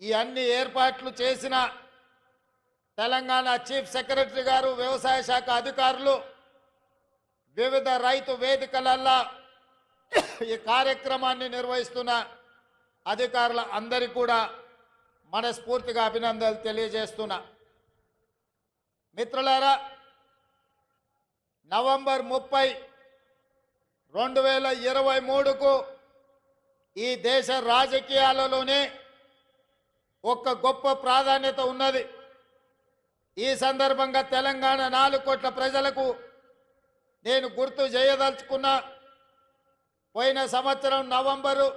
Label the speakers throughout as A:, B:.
A: ఈ అన్ని ఏర్పాట్లు చేసిన తెలంగాణ చీఫ్ సెక్రటరీ గారు వ్యవసాయ శాఖ అధికారులు వివిధ రైతు వేదికలల్లా ఈ కార్యక్రమాన్ని నిర్వహిస్తున్న అధికారుల అందరికీ కూడా మనస్ఫూర్తిగా అభినందనలు తెలియజేస్తున్నా. మిత్రులారా నవంబర్ ముప్పై రెండు వేల ఇరవై మూడుకు ఈ దేశ రాజకీయాలలోనే ఒక గొప్ప ప్రాధాన్యత ఉన్నది. ఈ సందర్భంగా తెలంగాణ నాలుగు కోట్ల ప్రజలకు నేను గుర్తు చేయదలుచుకున్నా పోయిన సంవత్సరం నవంబరు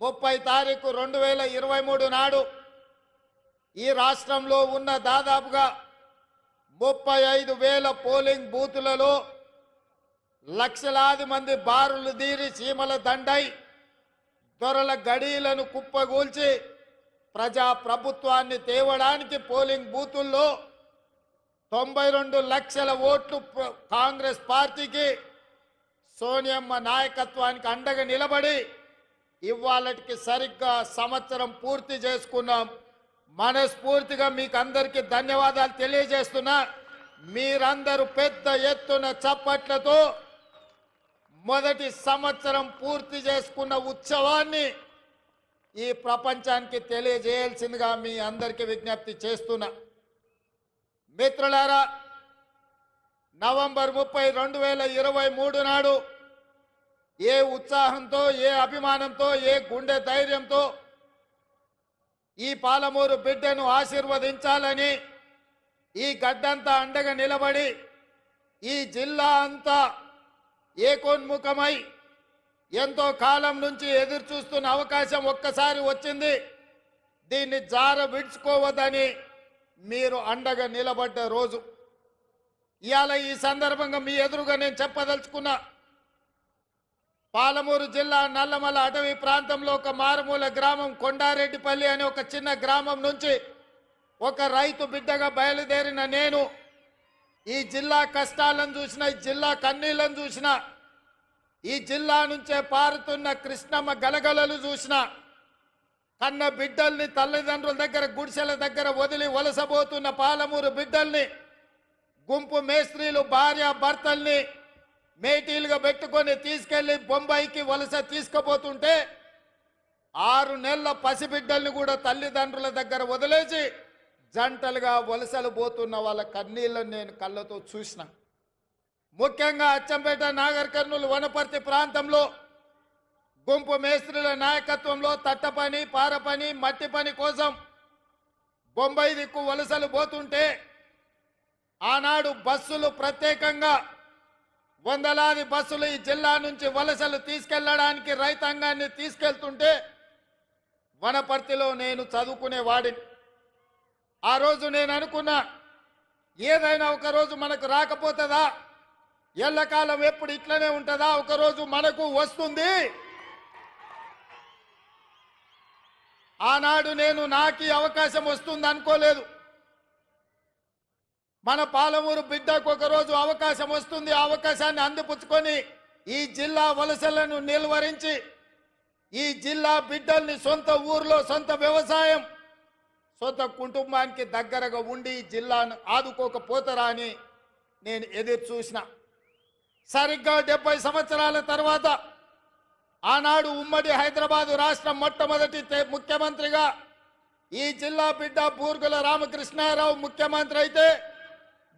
A: ముప్పై తారీఖు రెండు వేల ఇరవై మూడు నాడు ఈ రాష్ట్రంలో ఉన్న దాదాపుగా ముప్పై ఐదు వేల పోలింగ్ బూతులలో లక్షలాది మంది బారులు దీరి చీమల దండై దొరల గడీలను కుప్పగూల్చి ప్రజా ప్రభుత్వాన్ని తేవడానికి పోలింగ్ బూతుల్లో తొంభై రెండు లక్షల ఓట్లు కాంగ్రెస్ పార్టీకి సోనియమ్మ నాయకత్వానికి అండగా నిలబడి ఇవాళకి సరిగ్గా సంవత్సరం పూర్తి చేసుకున్నాం. మనస్ఫూర్తిగా మీకు అందరికీ ధన్యవాదాలు తెలియజేస్తున్నా. మీరందరూ పెద్ద ఎత్తున చప్పట్లతో మొదటి సంవత్సరం పూర్తి చేసుకున్న ఉత్సవాన్ని ఈ ప్రపంచానికి తెలియజేయాల్సిందిగా మీ అందరికీ విజ్ఞప్తి చేస్తున్నా. మిత్రులారా నవంబర్ ముప్పై రెండు వేల ఇరవై మూడు నాడు ఏ ఉత్సాహంతో ఏ అభిమానంతో ఏ గుండె ధైర్యంతో ఈ పాలమూరు బిడ్డను ఆశీర్వదించాలని ఈ గడ్డంతా అండగా నిలబడి ఈ జిల్లా అంతా ఏకోన్ముఖమై ఎంతో కాలం నుంచి ఎదురు చూస్తున్న అవకాశం ఒక్కసారి వచ్చింది. దీన్ని జార విడుచుకోవద్దని మీరు అండగా నిలబడ్డ రోజు. ఇవాళ ఈ సందర్భంగా మీ ఎదురుగా నేను చెప్పదలుచుకున్నా పాలమూరు జిల్లా నల్లమల అటవీ ప్రాంతంలో ఒక మారుమూల గ్రామం కొండారెడ్డిపల్లి అనే ఒక చిన్న గ్రామం నుంచి ఒక రైతు బిడ్డగా బయలుదేరిన నేను ఈ జిల్లా కష్టాలను చూసిన ఈ జిల్లా కన్నీళ్ళను చూసినా ఈ జిల్లా నుంచే పారుతున్న కృష్ణమ్మ గలగలలు చూసిన కన్న బిడ్డల్ని తల్లిదండ్రుల దగ్గర గుడిసెల దగ్గర వదిలి వలసబోతున్న పాలమూరు బిడ్డల్ని గుంపు మేస్త్రీలు భార్య భర్తల్ని మేటీలుగా పెట్టుకొని తీసుకెళ్ళి బొంబాయికి వలస తీసుకుపోతుంటే ఆరు నెలల పసిబిడ్డల్ని కూడా తల్లిదండ్రుల దగ్గర వదిలేసి జంటలుగా వలసలు పోతున్న వాళ్ళ కన్నీళ్ళని నేను కళ్ళతో చూసిన. ముఖ్యంగా అచ్చంపేట నాగర్ కర్నూలు వనపర్తి ప్రాంతంలో గుంపు మేస్త్రుల నాయకత్వంలో తట్టపని పారపని మట్టి పని కోసం బొంబాయి దిక్కు వలసలు పోతుంటే ఆనాడు బస్సులు ప్రత్యేకంగా వందలాది బస్సులు ఈ జిల్లా నుంచి వలసలు తీసుకెళ్ళడానికి రైతాంగాన్ని తీసుకెళ్తుంటే వనపర్తిలో నేను చదువుకునేవాడిని ఆ రోజు నేను అనుకున్నా ఏదైనా ఒక రోజు మనకు రాకపోతుందా? ఎల్లకాలం ఎప్పుడు ఇట్లనే ఉంటుందా? ఒకరోజు మనకు వస్తుంది. ఆనాడు నేను నాకు ఈ అవకాశం వస్తుంది అనుకోలేదు. మన పాలమూరు బిడ్డకు ఒకరోజు అవకాశం వస్తుంది. ఆ అవకాశాన్ని అందిపుచ్చుకొని ఈ జిల్లా వలసలను నిలువరించి ఈ జిల్లా బిడ్డల్ని సొంత ఊర్లో సొంత వ్యవసాయం సొంత కుటుంబానికి దగ్గరగా ఉండి జిల్లాను ఆదుకోకపోతారా అని నేను ఎదురు చూసిన. సరిగ్గా డెబ్బై సంవత్సరాల తర్వాత ఆనాడు ఉమ్మడి హైదరాబాదు రాష్ట్రం మొట్టమొదటి ముఖ్యమంత్రిగా ఈ జిల్లా బిడ్డ బూర్గుల రామకృష్ణారావు ముఖ్యమంత్రి అయితే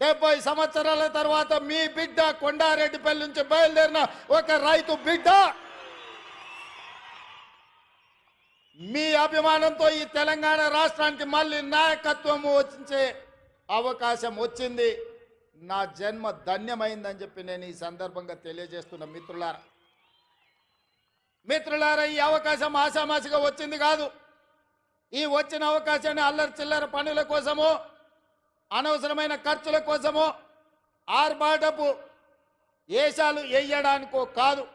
A: డెబ్బై సంవత్సరాల తర్వాత మీ బిడ్డ కొండారెడ్డిపల్లి నుంచి బయలుదేరిన ఒక రైతు బిడ్డ. మీ అభిమానంతో ఈ తెలంగాణ రాష్ట్రానికి మళ్ళీ నాయకత్వం వచ్చే అవకాశం వచ్చింది. నా జన్మ ధన్యమైందని చెప్పి నేను ఈ సందర్భంగా తెలియజేస్తున్న మిత్రులారా. మిత్రులారా ఈ అవకాశం ఆశామాసిగా వచ్చింది కాదు. ఈ వచ్చిన అవకాశాన్ని అల్లరి చిల్లర పనుల కోసమో అనవసరమైన ఖర్చుల కోసమో ఆర్భాటపు ఏషాలు వేయడానికో కాదు.